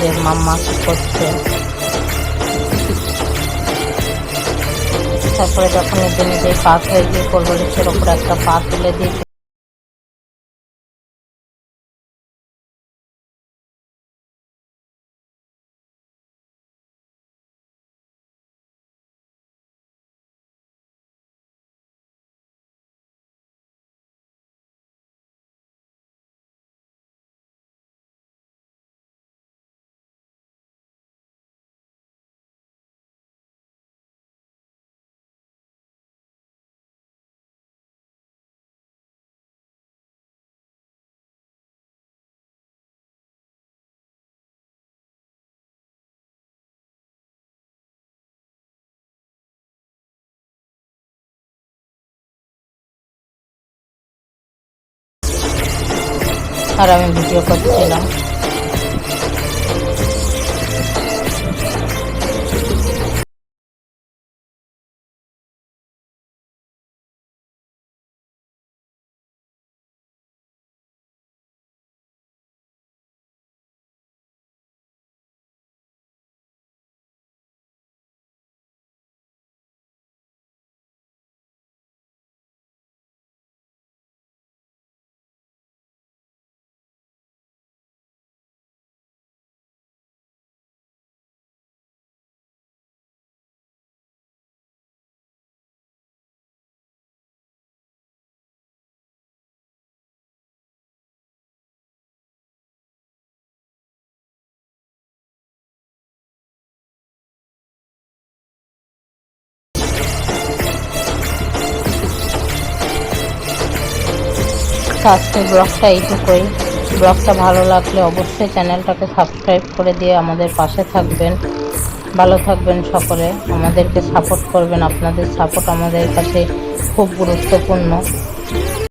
যে মাম্মা কি করছে। তারপরে যখন নিজে নিজে পাস হয়ে গিয়ে কোলবালিশের ওপর একটা পা তুলে দিয়ে আর আমি ভিডিও করছিলাম তো ব্লগটা এইটুকুই। ব্লগটা ভালো লাগলে অবশ্যই চ্যানেলটাকে সাবস্ক্রাইব করে দিয়ে আমাদের পাশে থাকবেন। ভালো থাকবেন সকলে। আমাদেরকে সাপোর্ট করবেন। আপনাদের সাপোর্ট আমাদের কাছে খুব গুরুত্বপূর্ণ।